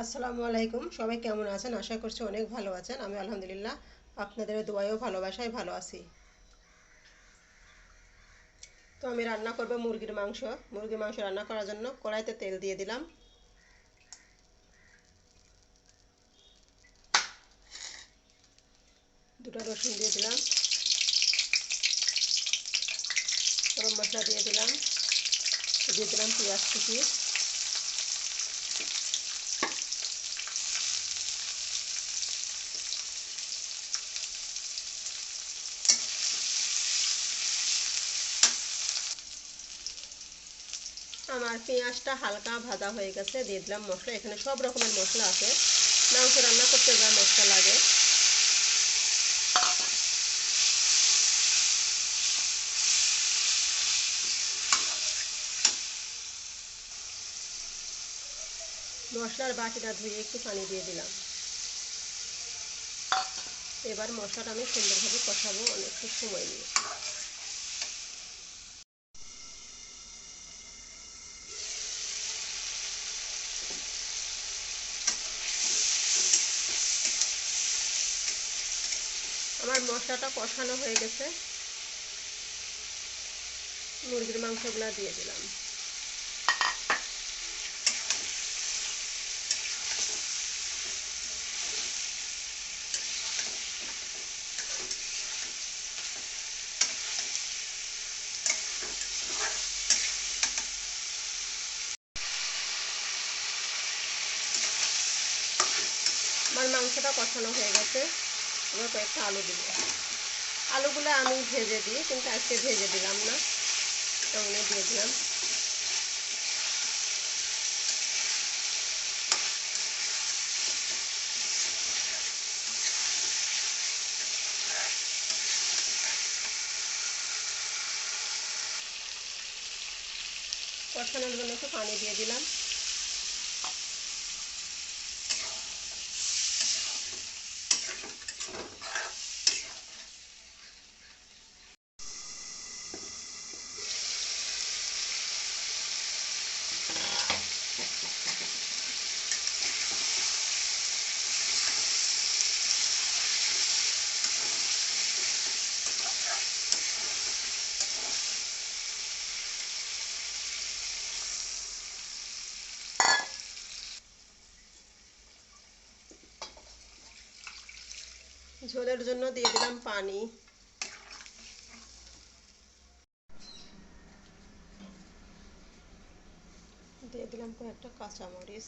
আসসালামু আলাইকুম। সবাই কেমন আছেন? আশা করছি অনেক ভালো আছেন। আমি আলহামদুলিল্লাহ আপনাদের দোয়ায়ও ভালোবাসায় ভালো আছি। তো আমি রান্না করব মুরগির মাংস। মুরগির মাংস রান্না করার জন্য কড়াইতে তেল দিয়ে দিলাম। দুটো রসুন দিয়ে দিলাম। গরম মশলা দিয়ে দিলাম। দিয়ে দিলাম পেঁয়াজ কুচি। আমার পেঁয়াজটা হালকা ভাজা হয়ে গেছে, দিয়ে দিলাম মশলা। এখানে সব রকমের মশলা আছে। মাংস রান্না করতে যা মশলা লাগে। মশলার বাটিটা ধুয়ে একটু পানি দিয়ে দিলাম। এবার মশলাটা আমি সুন্দরভাবে কষাবো অনেকটা সময় নিয়ে। আমার মশলাটা কষানো হয়ে গেছে। মুরগির মাংসগুলা দিয়ে দিলাম। আমার মাংসটা কষানো হয়ে গেছে। এবার কয়েকটা আলু দিব। আলুগুলো আমি ভেজে দিই, কিন্তু আজকে ভেজে দিলাম না। তেমনি দিয়ে দিলাম। কষানোর জন্য একটু পানি দিয়ে দিলাম। ঝোলের জন্য দিয়ে দিলাম পানি। দিয়ে দিলাম কয়েকটা কাঁচামরিচ।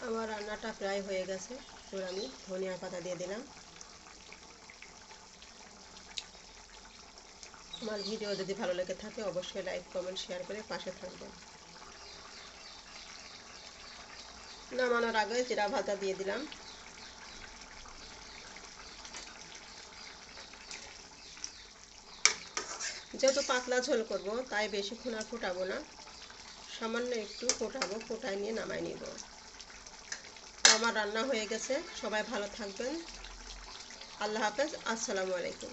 আমার রান্নাটা প্রায় হয়ে গেছে। এবার আমি ধনিয়া পাতা দিয়ে দিলাম। আমার ভিডিও যদি ভালো লেগে থাকে, অবশ্যই লাইক কমেন্ট শেয়ার করে পাশে থাকবেন। নামানোর আগে জিরা ভাজা দিয়ে দিলাম। যেহেতু পাতলা ঝোল করব, তাই বেশিক্ষণ আর ফোটাবো না। সামান্য একটু ফোটাবো, ফোটায় নিয়ে নামাই নিব। আমার রান্না হয়ে গেছে। সবাই ভালো থাকবেন। আল্লাহ হাফেজ। আসসালামু আলাইকুম।